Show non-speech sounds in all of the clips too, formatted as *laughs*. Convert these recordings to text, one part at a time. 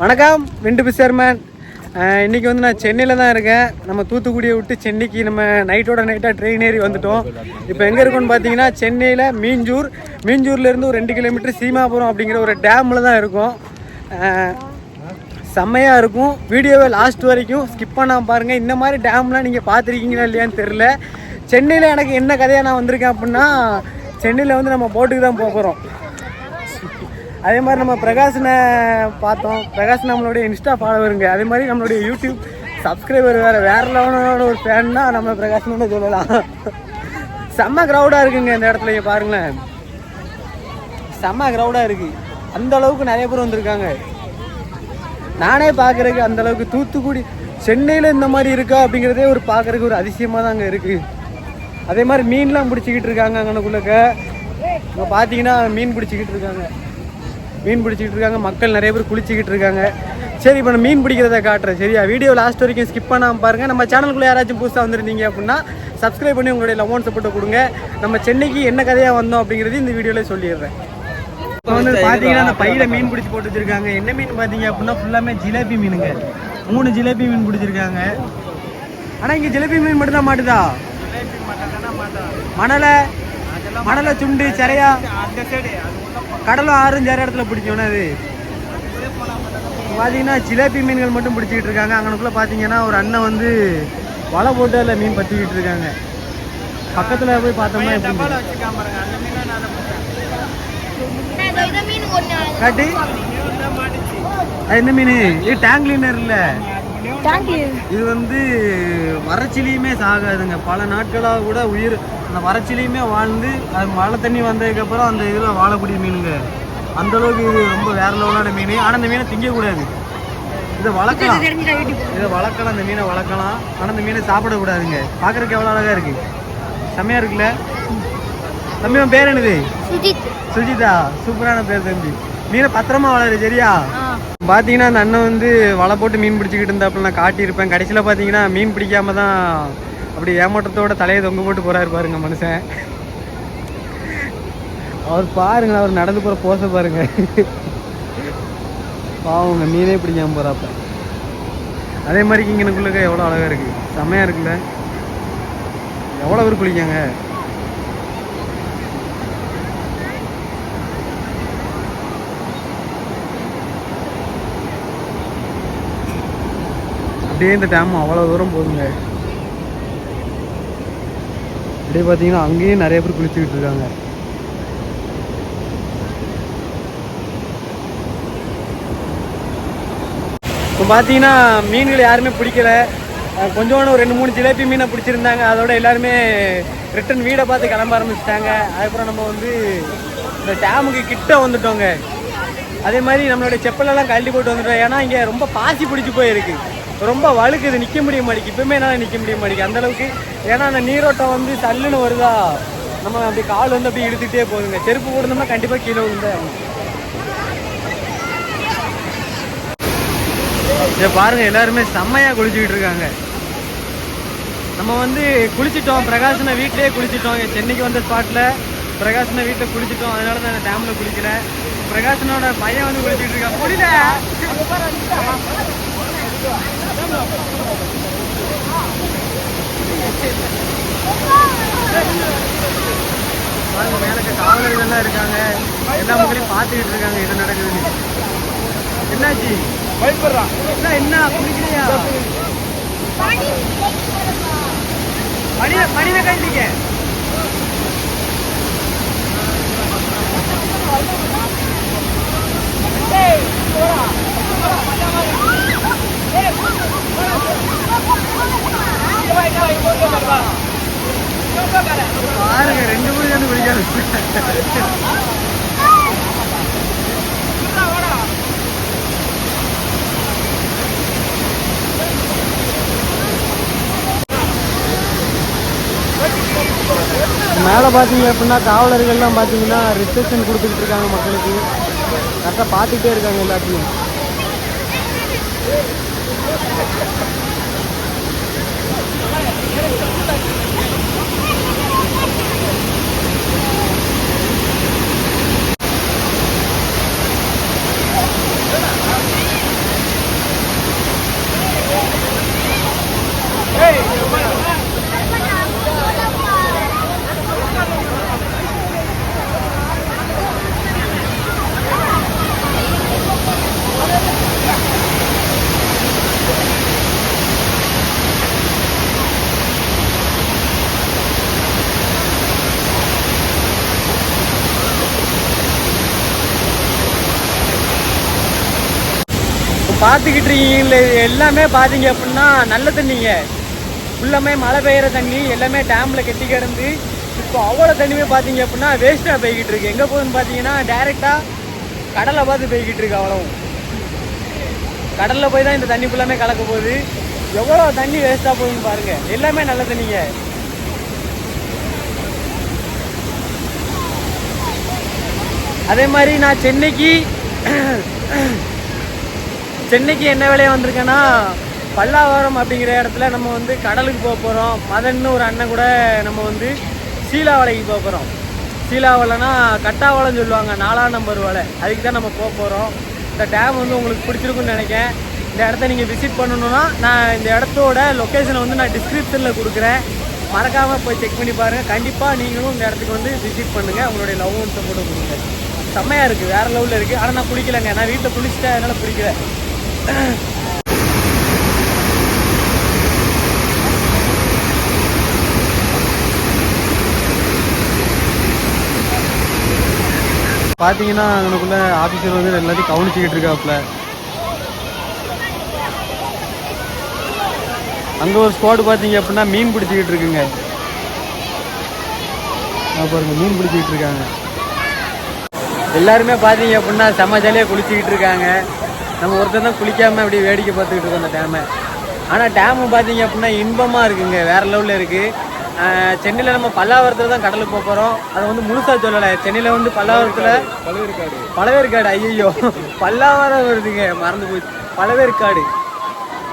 வணக்கம் விண்டு பிசர்மேன் இன்றைக்கி வந்து நான் சென்னையில் தான் இருக்கேன். நம்ம தூத்துக்குடியை விட்டு சென்னைக்கு நம்ம நைட்டோட நைட்டாக ட்ரெயின் ஏறி வந்துட்டோம். இப்போ எங்கே இருக்கோம்னு பார்த்தீங்கன்னா சென்னையில் மீஞ்சூர். மீஞ்சூர்லேருந்து ஒரு ரெண்டு கிலோமீட்டர் சீமாபுரம் அப்படிங்கிற ஒரு டேமில் தான் இருக்கும். செம்மையாக இருக்கும். வீடியோவை லாஸ்ட் வரைக்கும் ஸ்கிப் பண்ணாமல் பாருங்கள் இந்த மாதிரி டேம்லாம் நீங்கள் பார்த்துருக்கீங்களா இல்லையான்னு தெரில சென்னையில் எனக்கு என்ன கதையாக நான் வந்திருக்கேன் அப்படின்னா சென்னையில் வந்து நம்ம போட்டுக்கு தான் போகிறோம் அதே மாதிரி நம்ம பிரகாஷனை பார்த்தோம். பிரகாஷ் நம்மளுடைய இன்ஸ்டா ஃபாலோவருங்க அதே மாதிரி நம்மளுடைய யூடியூப் சப்ஸ்கிரைபர் வேறு வேறு லெவலோட ஒரு ஃபேன்னா நம்ம பிரகாஷ்னு சொல்லலாம். செம்ம க்ரௌடாக இருக்குங்க இந்த இடத்துல பாருங்களேன். செம்ம க்ரௌடாக இருக்குது அந்த அளவுக்கு நிறைய பேர் வந்திருக்காங்க. நானே பார்க்குறதுக்கு அந்த அளவுக்கு தூத்துக்குடி சென்னையில் இந்த மாதிரி இருக்கா அப்படிங்கிறதே ஒரு பார்க்குறதுக்கு ஒரு அதிசயமாக தாங்க இருக்குது அதே மாதிரி மீன்லாம் பிடிச்சிக்கிட்டு இருக்காங்க அங்கனக்குள்ளக்க. இப்போ பார்த்தீங்கன்னா மீன் பிடிச்சிக்கிட்டு இருக்காங்க. மீன் பிடிச்சிக்கிட்டு இருக்காங்க மக்கள் நிறைய பேர் குளிச்சிக்கிட்டு இருக்காங்க. சரி இப்போ நான் மீன் பிடிக்கிறத காட்டுறேன் சரியா? வீடியோ லாஸ்ட் வரைக்கும் ஸ்கிப் பண்ணாமல் பாருங்கள் நம்ம சேனலுக்குள்ளே யாராச்சும் புதுசாக வந்திருந்தீங்க அப்படின்னா சப்ஸ்கிரைப் பண்ணி உங்களுடைய லவ் சப்போர்ட்டை கொடுங்க. நம்ம சென்னைக்கு என்ன கதையாக வந்தோம் அப்படிங்கிறது இந்த வீடியோவில் சொல்லிடுறேன். இப்போ வந்து பார்த்தீங்கன்னா அந்த பையில மீன் பிடிச்சி போட்டு வச்சிருக்காங்க என்ன மீன் பார்த்தீங்க அப்படின்னா ஃபுல்லாமே ஜிலேபி மீனுங்க. மூணு ஜிலேபி மீன் பிடிச்சிருக்காங்க. ஆனால் இங்கே ஜிலேபி மீன் மட்டும் தான் மாட்டுதா மணலை? மணலை சுண்டு சிறையா? கடலும் ஆறும் சேர இடத்துல பிடிக்கணும் அது. பார்த்தீங்கன்னா ஜிலேபி மீன்கள் மட்டும் பிடிச்சிக்கிட்டு இருக்காங்க. அங்கனக்குள்ளே பார்த்தீங்கன்னா ஒரு அண்ணன் வந்து வலை போட்டு அதில் மீன் பற்றிக்கிட்டு இருக்காங்க. பக்கத்தில் போய் பார்த்தோம்னா காட்டி? அது என்ன மீன்? இது டேங்க் கிளீனர் இல்லை. இது வந்து வறட்சிலையுமே சாகாதுங்க. பல நாட்களாக கூட உயிர் அந்த வறட்சிலையுமே வாழ்ந்து அது மழை தண்ணி வந்ததுக்கப்புறம் அந்த இதில் வாழக்கூடிய மீனுங்க. அந்த அளவுக்கு இது ரொம்ப வேற லெவலான மீன். ஆனால் இந்த மீனை திங்கக்கூடாது. இதை வளர்க்கலாம். இதை வளர்க்கலாம் இந்த மீனை வளர்க்கலாம். ஆனால் இந்த மீனை சாப்பிடக்கூடாதுங்க. பார்க்குறதுக்கு எவ்வளோ அழகாக இருக்கு. செம்மையாக இருக்குல்ல? தம்பி உன் பேர் என்னது? சுஜிதா. சூப்பரான பேர் தம்பி. மீனை பத்திரமா வளரு சரியா? பார்த்தீங்கன்னா அந்த அண்ணன் வந்து வலை போட்டு மீன் பிடிச்சிக்கிட்டு இருந்தாப்புல நான் காட்டியிருப்பேன். கடைசியில் பார்த்தீங்கன்னா மீன் பிடிக்காம தான் அப்படி ஏமாற்றத்தோட தலையை தொங்க போட்டு போகிறாரு பாருங்க மனுஷன். அவர் பாருங்க அவர் நடந்து போகிற போச பாருங்க. பாவங்க மீனே பிடிக்காம போகிறாப்ப அதே மாதிரி இங்கனுக்குள்ளக்க எவ்வளோ அழகாக இருக்கு. செம்மையா இருக்குல்ல. எவ்வளோ பேர் குளிக்காங்க. அப்படியே இந்த டேம் அவ்வளோ தூரம் போகுதுங்க. அப்படியே பார்த்தீங்கன்னா அங்கேயும் நிறைய பேர் குளிச்சுக்கிட்டு இருக்காங்க. இப்போ பார்த்தீங்கன்னா மீன்கள் யாருமே பிடிக்கல. கொஞ்சோண்டு ஒரு ரெண்டு மூணு ஜிலேபி மீனை பிடிச்சிருந்தாங்க. அதோட எல்லாருமே ரிட்டன் வீடை பார்த்து கிளம்ப ஆரம்பிச்சிட்டாங்க. அதுக்கப்புறம் நம்ம வந்து இந்த டேமுக்கு கிட்ட வந்துட்டோங்க. அதே மாதிரி நம்மளுடைய செப்பலெல்லாம் கழட்டி போட்டு வந்துட்டோம். ஏன்னா இங்கே ரொம்ப பாசி பிடிச்சி போயிருக்கு. ரொம்ப வழுக்குது நிற்க முடிய மாட்டேங்குது. இப்பவுமே என்னால் நிற்க முடிய மாட்டேங்குது. அந்தளவுக்கு ஏன்னா அந்த நீரோட்டம் வந்து சல்லுன்னு வருதா? நம்ம அப்படி கால் வந்து அப்படியே இழுத்துட்டே போகுதுங்க. செருப்பு போடணும்னா கண்டிப்பாக கீழே விழுந்தே. இதை பாருங்க எல்லாருமே செம்மையாக குளிச்சுக்கிட்டு இருக்காங்க. நம்ம வந்து குளிச்சிட்டோம். பிரகாசனை வீட்டிலேயே குளிச்சிட்டோம். சென்னைக்கு வந்த ஸ்பாட்டில் பிரகாசனை வீட்டில் குளிச்சிட்டோம். அதனால தான் நான் டேமில் குளிக்கிறேன் பிரகாசனோட பையன் வந்து குளிச்சுட்டு இருக்கான். முடியல பாருங்க மேலக்க காவலர்கள்லாம் இருக்காங்க. எல்லா மக்களையும் பார்த்துக்கிட்டு இருக்காங்க. என்ன நடக்குதுன்னு. என்னாச்சு? என்ன என்ன? குளிக்கலையா மணில மணில கண்டிக்க பாருங்க ரெண்டு பேரும் வந்து குளிக்காது மேலே பார்த்தீங்க அப்படின்னா காவலர்கள்லாம் பார்த்தீங்கன்னா ரிசப்ஷன் கொடுத்துக்கிட்டு இருக்காங்க மக்களுக்கு. கரெக்டாக பார்த்துட்டே இருக்காங்க எல்லாத்தையும். பார்த்துக்கிட்டு இருக்கீங்களே எல்லாமே பார்த்தீங்க அப்படின்னா நல்ல தண்ணிங்க. ஃபுல்லாமே மழை பெய்கிற தண்ணி எல்லாமே டேமில் கட்டி கிடந்து இப்போ அவ்வளோ தண்ணியுமே பார்த்தீங்க அப்படின்னா வேஸ்ட்டாக போய்கிட்டு இருக்கு. எங்கே போகுதுன்னு பார்த்தீங்கன்னா டைரெக்டாக கடலை பார்த்து போய்கிட்டு இருக்கு அவ்வளவும் கடலில் போய் தான் இந்த தண்ணி ஃபுல்லாமே கலக்க போகுது. எவ்வளோ தண்ணி வேஸ்ட்டாக போகுதுன்னு பாருங்கள் எல்லாமே நல்ல தண்ணிங்க. அதே மாதிரி நான் சென்னைக்கு சென்னைக்கு என்ன வேலையாக வந்திருக்கேன்னா பல்லாவரம் அப்படிங்கிற இடத்துல நம்ம வந்து கடலுக்கு போக போகிறோம் மதன்னு ஒரு அண்ணன் கூட நம்ம வந்து சீலாவளைக்கு போக போகிறோம் சீலாவளைனா கட்டாவளைன்னு சொல்லுவாங்க நாலாம் நம்பர் வலை. அதுக்கு தான் நம்ம போக போகிறோம் இந்த டேம் வந்து உங்களுக்கு பிடிச்சிருக்குன்னு நினைக்கிறேன். இந்த இடத்த நீங்கள் விசிட் பண்ணணுன்னா நான் இந்த இடத்தோட லொக்கேஷனை வந்து நான் டிஸ்கிரிப்ஷனில் கொடுக்குறேன். மறக்காமல் போய் செக் பண்ணி பாருங்கள் கண்டிப்பாக நீங்களும் இந்த இடத்துக்கு வந்து விசிட் பண்ணுங்கள் உங்களுடைய லவ் ஒன்ஸை போட்டு கொடுங்க. செம்மையாக இருக்குது வேறு லெவலில் இருக்குது ஆனால் நான் குளிக்கலைங்க நான் வீட்டில் குளிச்சுட்டேன் அதனால் பிடிக்கல. பார்த்தீங்கன்னா அங்கனுக்குள்ள ஆஃபீஸர் வந்து எல்லாத்தையும் கவனிச்சுக்கிட்டு இருக்காப்புல. அங்கே ஒரு ஸ்குவாடு பார்த்தீங்க அப்படின்னா மீன் பிடிச்சிக்கிட்டு இருக்குங்க. பாருங்க மீன் பிடிச்சிக்கிட்டு இருக்காங்க. எல்லாருமே பார்த்தீங்க அப்படின்னா செம்ம ஜாலியாக குளிச்சுக்கிட்டு இருக்காங்க. நம்ம ஒருத்தர் தான் குளிக்காம அப்படியே வேடிக்கை பார்த்துக்கிட்டு இருக்கோம் அந்த டேமை ஆனால் டேமு பார்த்தீங்க அப்படின்னா இன்பமாக இருக்குங்க வேற லெவலில் இருக்குது சென்னையில் நம்ம பல்லாவரத்தில் தான் கடலுக்கு போக போகிறோம் அதை வந்து முழுசாக சொல்லலை சென்னையில் வந்து பல்லாவரத்தில் பழவேற்காடு. பழவேற்காடு ஐயோ பல்லாவரம் வருதுங்க மறந்து போச்சு. பழவேற்காடு.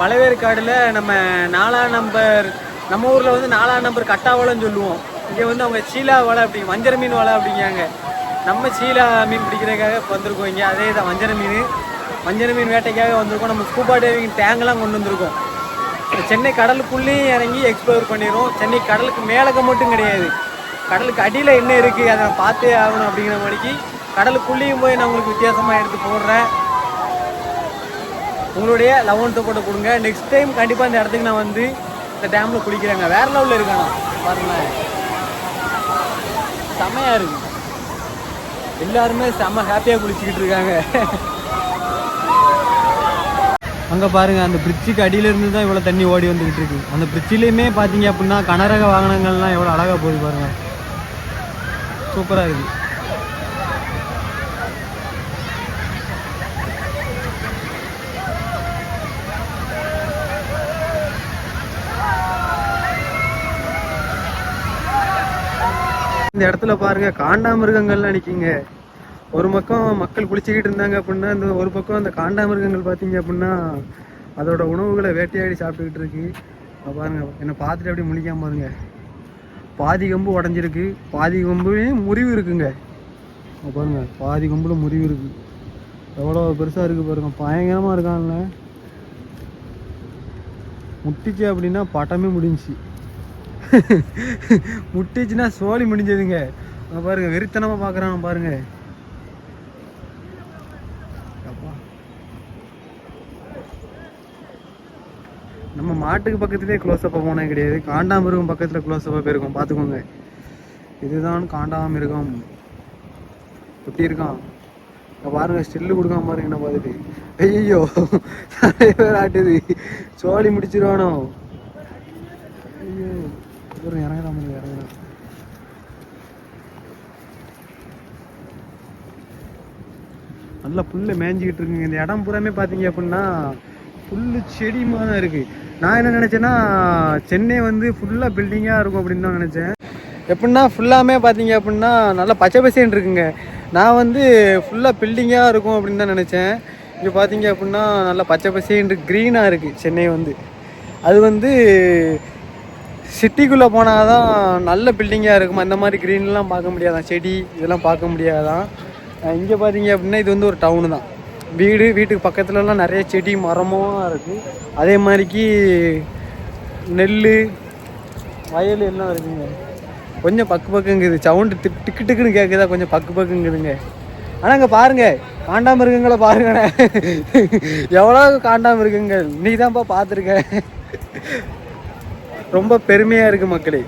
பழவேற்காடில் நம்ம நாலாம் நம்பர் நம்ம ஊரில் வந்து நாலாம் நம்பர் கட்டாவளம்னு சொல்லுவோம். இங்கே வந்து அவங்க சீலா வலை அப்படி வஞ்சர மீன் வலை அப்படிங்காங்க நம்ம சீலா மீன் பிடிக்கிறதுக்காக வந்திருக்கோம் இங்கே. அதே தான் வஞ்சர மீன். வஞ்சர மீன் வேட்டைக்காக வந்திருக்கோம். நம்ம ஸ்கூபா டைவிங் டேங்கெலாம் கொண்டு வந்திருக்கோம். சென்னை கடலுக்குள்ளேயும் இறங்கி எக்ஸ்ப்ளோர் பண்ணிடுவோம் சென்னை கடலுக்கு மேலக்க மட்டும் கிடையாது. கடலுக்கு அடியில் என்ன இருக்குது அதை நான் பார்த்தே ஆகணும் அப்படிங்கிற மாதிரிக்கு கடலுக்குள்ளேயும் போய் நான் உங்களுக்கு வித்தியாசமாக எடுத்து போடுறேன். உங்களுடைய லவன்த்தை போட்டு கொடுங்க. நெக்ஸ்ட் டைம் கண்டிப்பாக இந்த இடத்துக்கு நான் வந்து இந்த டேமில் குளிக்கிறேங்க. வேறு லெவலில் இருக்கானா பாருங்களேன். செமையாக இருக்கு. எல்லாருமே செம்ம ஹாப்பியாக குளிச்சுக்கிட்டு இருக்காங்க. அங்கே பாருங்க அந்த பிரிட்ஜுக்கு அடியில இருந்து தான் இவ்வளோ தண்ணி ஓடி வந்துக்கிட்டு இருக்கு. அந்த பிரிட்ஜிலையுமே பார்த்தீங்க அப்படின்னா கனரக வாகனங்கள்லாம் எவ்வளோ அழகாக போகுது பாருங்க. சூப்பராக இருக்கு. இந்த இடத்துல பாருங்க காண்டாமிருகங்கள்லாம் நிற்கிங்க ஒரு பக்கம் மக்கள் குளிச்சுக்கிட்டு இருந்தாங்க அப்படின்னா இந்த ஒரு பக்கம் அந்த காண்டாமிருகங்கள் பார்த்தீங்க அப்படின்னா அதோட உணவுகளை வேட்டையாடி சாப்பிட்டுக்கிட்டு இருக்கு. பாருங்க என்னை பார்த்துட்டு அப்படியே முழிக்காம பாருங்க. பாதி கம்பு உடஞ்சிருக்கு பாதி கம்புலையும் முறிவு இருக்குங்க. பாருங்க பாதி கம்புல முறிவு இருக்கு. எவ்வளோ பெருசாக இருக்குது பாருங்க பயங்கரமாக இருக்கான்ல முட்டிச்சு அப்படின்னா பட்டமே முடிஞ்சுச்சு. *laughs* முட்டிச்சுன்னா சோழி முடிஞ்சதுங்க. பாருங்க வெறித்தனமாக பார்க்குறான் பாருங்கள் காட்டுக்கு மாட்டுக்கு பக்கத்துலேயே க்ளோஸ்அப்பாக போனே கிடையாது. காண்டாமிருகம் பக்கத்தில் க்ளோஸ்அப்பாக போயிருக்கோம் பார்த்துக்கோங்க. இதுதான் காண்டாமிருகம். எப்படி இருக்கான்? பாருங்க ஸ்டில்லு கொடுக்காம பாருங்க என்ன பார்த்துட்டு. ஐயோ பேர் ஆட்டுது. சோழி முடிச்சிருவானோ? ஐயோ இறங்கலாம் இறங்கலாம் நல்லா புல்லு மேய்ஞ்சிக்கிட்டு இருக்குங்க. இந்த இடம் பூராமே பார்த்தீங்க அப்படின்னா புல்லு செடிமா தான் இருக்கு. நான் என்ன நினைச்சேன்னா சென்னை வந்து ஃபுல்லாக பில்டிங்காக இருக்கும் அப்படின்னு தான் நினச்சேன். எப்படின்னா ஃபுல்லாமே பார்த்தீங்க அப்படின்னா நல்லா பச்சை பசேன்னு இருக்குங்க. நான் வந்து ஃபுல்லாக பில்டிங்காக இருக்கும் அப்படின்னு தான் நினச்சேன். இங்கே பார்த்தீங்க அப்படின்னா நல்லா பச்சை பசேன்னு க்ரீனாக இருக்குது சென்னை வந்து. அது வந்து சிட்டிக்குள்ளே போனால் தான் நல்ல பில்டிங்காக இருக்கும்? அந்த மாதிரி க்ரீன்லாம் பார்க்க முடியாதான் செடி இதெல்லாம் பார்க்க முடியாதான் இங்கே பார்த்தீங்க அப்படின்னா இது வந்து ஒரு டவுனு தான். வீடு வீட்டுக்கு பக்கத்துலலாம் நிறைய செடி மரமும் இருக்குது அதே மாதிரிக்கு நெல் வயல் எல்லாம் இருக்குங்க. கொஞ்சம் பக்கு பக்குங்குது. சவுண்டு டிக்கு டிக்குன்னு கேட்குதா கொஞ்சம் பக்கு பக்குங்குதுங்க. ஆனால் அங்கே பாருங்க காண்டாமிருகங்களை பாருங்கண்ணே எவ்வளோ காண்டாமிருகங்கள் நீ தான்ப்பா பார்த்துருக்க ரொம்ப பெருமையாக இருக்குது மக்களே.